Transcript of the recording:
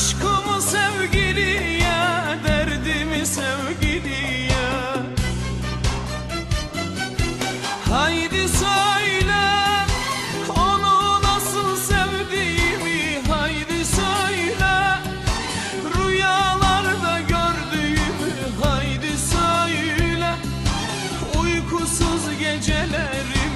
Aşkımı sevgiliye, derdimi sevgiliye. Haydi söyle onu nasıl sevdiğimi. Haydi söyle rüyalarda gördüğümü. Haydi söyle uykusuz geceleri.